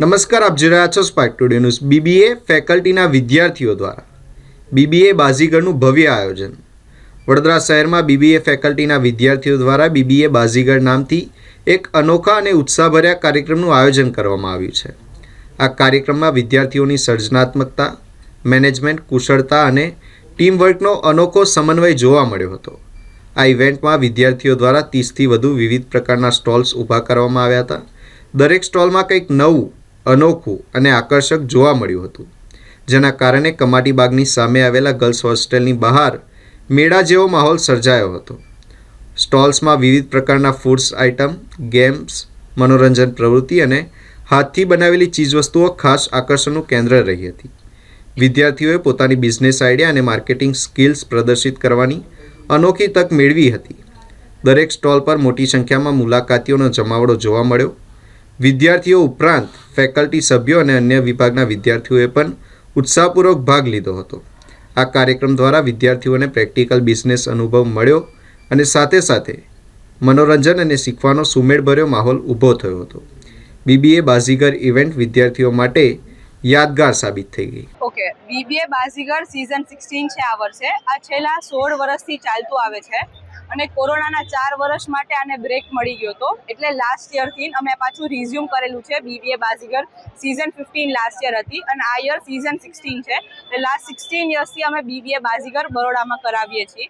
નમસ્કાર, આપ જોઈ રહ્યા છો સ્પાર્ક ટુડે ન્યૂઝ બીબીએ ફેકલ્ટીના વિદ્યાર્થીઓ દ્વારા બીબીએ બાઝીગરનું ભવ્ય આયોજન. વડોદરા શહેરમાં બીબીએ ફેકલ્ટીના વિદ્યાર્થીઓ દ્વારા બીબીએ બાઝીગર નામથી એક અનોખા અને ઉત્સાહભર્યા કાર્યક્રમનું આયોજન કરવામાં આવ્યું છે. આ કાર્યક્રમમાં વિદ્યાર્થીઓની સર્જનાત્મકતા મેનેજમેન્ટ કુશળતા અને ટીમવર્કનો અનોખો સમન્વય જોવા મળ્યો હતો. આ ઇવેન્ટમાં વિદ્યાર્થીઓ દ્વારા ત્રીસથી વધુ વિવિધ પ્રકારના સ્ટોલ્સ ઊભા કરવામાં આવ્યા હતા. દરેક સ્ટોલમાં કંઈક નવું અનોખું અને આકર્ષક જોવા મળ્યું હતું, જેના કારણે કમાટીબાગની સામે આવેલા ગર્લ્સ હોસ્ટેલની બહાર મેળા જેવો માહોલ સર્જાયો હતો. સ્ટોલ્સમાં વિવિધ પ્રકારના ફૂડ્સ આઇટમ, ગેમ્સ, મનોરંજન પ્રવૃત્તિ અને હાથથી બનાવેલી ચીજવસ્તુઓ ખાસ આકર્ષણનું કેન્દ્ર રહી હતી. વિદ્યાર્થીઓએ પોતાની બિઝનેસ આઈડિયા અને માર્કેટિંગ સ્કિલ્સ પ્રદર્શિત કરવાની અનોખી તક મેળવી હતી. દરેક સ્ટોલ પર મોટી સંખ્યામાં મુલાકાતીઓનો જમાવડો જોવા મળ્યો વિદ્યાર્થીઓ ઉપરાંત ફેકલ્ટી સભ્યો અને અન્ય વિભાગના વિદ્યાર્થીઓએ પણ ઉત્સાહપૂર્વક ભાગ લીધો હતો. આ કાર્યક્રમ દ્વારા વિદ્યાર્થીઓને પ્રેક્ટિકલ બિઝનેસ અનુભવ મળ્યો અને સાથે સાથે મનોરંજન અને શીખવાનો સુમેળભર્યો માહોલ ઊભો થયો હતો. બીબીએ બાઝીગર ઇવેન્ટ વિદ્યાર્થીઓ માટે યાદગાર સાબિત થઈ ગઈ. Okay BBA Baazigar season sixteen છે આ વર્ષે. આ છેલ્લા સોળ વર્ષથી ચાલતું આવે છે. અને કોરોનાના ચાર વર્ષ માટે આને બ્રેક મળી ગયો હતો. એટલે લાસ્ટ યરથી અમે પાછું રિઝ્યુમ કરેલું છે BBA Baazigar season fifteen last year હતી અને આ યર સિઝન સિક્સટીન છે. એટલે લાસ્ટ સિક્સટીન યર્સથી અમે બીબીએ બાઝીગર બરોડામાં કરાવીએ છીએ.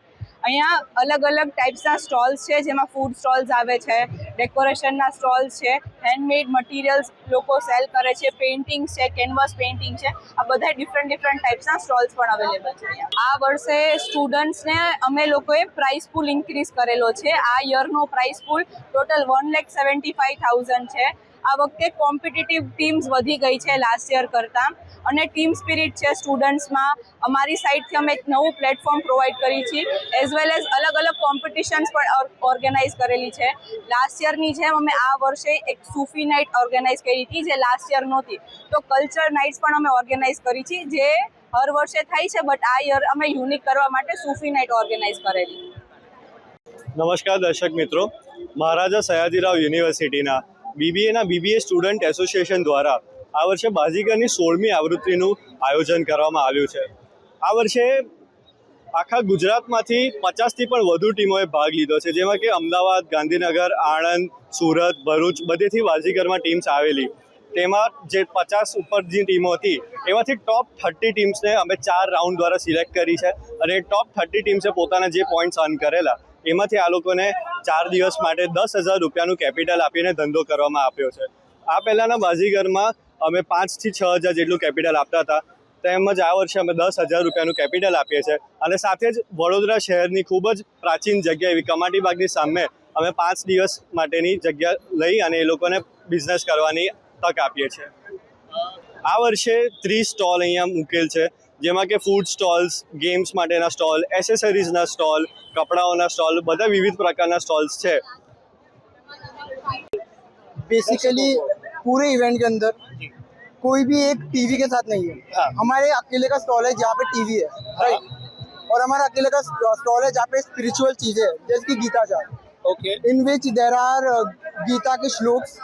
અહીંયા અલગ અલગ ટાઈપ્સના સ્ટોલ્સ છે, જેમાં ફૂડ સ્ટોલ્સ આવે છે ડેકોરેશનના સ્ટોલ્સ છે હેન્ડમેડ મટીરિયલ્સ લોકો સેલ કરે છે પેઇન્ટિંગ્સ છે કેનવાસ પેઇન્ટિંગ છે, આ બધા ડિફરન્ટ ડિફરન્ટ ટાઈપ્સના સ્ટોલ્સ પણ અવેલેબલ છે આ વર્ષે સ્ટુડન્ટ્સને અમે લોકોએ પ્રાઇસ પુલ ઇન્ક્રીઝ કરેલો છે. આ યરનો prize pool total one lakh seventy five thousand છે. આ વખતે કોમ્પિટિટિવ ટીમ્સ વધી ગઈ છે લાસ્ટ યર કરતાં. અને ટીમ સ્પિરિટ છે સ્ટુડન્ટ્સમાં અમારી સાઈડથી અમે એક નવું પ્લેટફોર્મ પ્રોવાઈડ કરી છે એઝ વેલ એઝ અલગ અલગ કોમ્પિટિશન્સ પણ ઓર્ગેનાઇઝ કરેલી છે. લાસ્ટ યરની જેમ અમે આ વર્ષે એક સૂફી નાઇટ ઓર્ગેનાઇઝ કરી હતી, જે લાસ્ટ યર નહોતી. તો કલ્ચર નાઇટ્સ પણ અમે ઓર્ગેનાઇઝ કરી છે, જે હર વર્ષે થાય છે બટ આ યર અમે યુનિક કરવા માટે સૂફી નાઇટ ઓર્ગેનાઇઝ કરેલી. નમસ્કાર દર્શક મિત્રો. મહારાજા સયાજીરાવ યુનિવર્સિટીના બીબીએના બીબીએ સ્ટુડન્ટ એસોસિએશન દ્વારા આ વર્ષે બાજીગરની સોળમી આવૃત્તિનું આયોજન કરવામાં આવ્યું છે. આ વર્ષે આખા ગુજરાતમાંથી પચાસથી પણ વધુ ટીમોએ ભાગ લીધો છે. જેમાં કે અમદાવાદ, ગાંધીનગર, આણંદ, સુરત, ભરૂચ બધેથી બાઝીગરમાં ટીમ્સ આવેલી. તેમાં જે પચાસ ઉપર જે ટીમો હતી, એમાંથી ટોપ થર્ટી ટીમ્સને અમે ચાર રાઉન્ડ દ્વારા સિલેક્ટ કરી છે. અને ટોપ થર્ટી ટીમ્સે પોતાના જે પોઈન્ટ્સ અર્ન કરેલા, એમાંથી આ લોકોને ચાર દિવસ માટે દસ હજાર રૂપિયાનું કેપિટલ આપીને ધંધો કરવામાં આપ્યો છે. આ પહેલાંના બાજીગરમાં અમે પાંચથી છ હજાર જેટલું કેપિટલ આપતા હતા. તેમજ આ વર્ષે અમે દસ હજાર રૂપિયાનું કેપિટલ આપીએ છીએ. અને સાથે જ વડોદરા શહેરની ખૂબ જ પ્રાચીન જગ્યા એવી કમાટી બાગની સામે અમે પાંચ દિવસ માટેની જગ્યા લઈ અને એ લોકોને બિઝનેસ કરવાની તક આપીએ છીએ. આ વર્ષે ત્રીસ સ્ટોલ અહીંયા મૂકેલ છે જેમાં કે ફૂડ સ્ટોલ્સ ગેમ્સ માટેના સ્ટોલ એસેસરીઝના સ્ટોલ કપડાઓના સ્ટોલ બધા વિવિધ પ્રકારના સ્ટોલ્સ છે बेसिकली पूरे इवेंट के अंदर कोई भी एक टीवी के साथ नहीं है हाँ। हमारे अकेले का स्टॉल है जहाँ पे टीवी है राइट और हमारा अकेले का स्टॉल है जहाँ पे स्पिरिचुअल चीजें है जैसे कि गीता चार okay in which there are Gita के श्लोक्स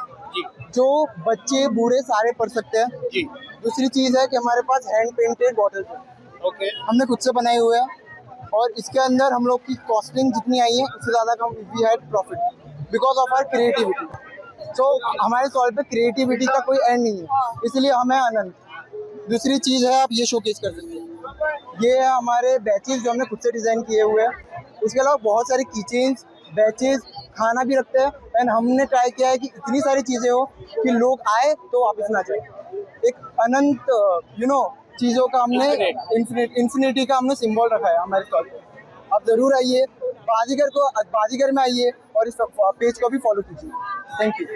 जो बच्चे बूढ़े सारे पढ़ सकते हैं। जी। दूसरी चीज़ है कि हमारे पास हैंड पेंटेड बॉटल्स है। ओके हमने खुद से बनाए हुए हैं और इसके अंदर हम लोग की कॉस्टिंग जितनी आई है उससे ज़्यादा कम we had profit because of our creativity तो हमारे स्टॉल पे क्रिएटिविटी का कोई एंड नहीं है। इसलिए हमें आनंद। दूसरी चीज़ है आप ये शोकेस कर सकते हैं। ये है हमारे बैचेस जो हमने खुद से डिज़ाइन किए हुए हैं। उसके अलावा बहुत सारे किचन्स बैचेस खाना भी रखते हैं। एंड हमने ट्राई किया है कि इतनी सारी चीज़ें हो कि लोग आए तो वापस ना जाए। एक अनंत यू नो चीज़ों का हमने इंफिनिटी का हमने सिंबल रखा है हमारे स्टॉल पर आप ज़रूर आइए बाजीगर को बाजीगर में आइए और इस पेज को भी फॉलो कीजिए। Thank you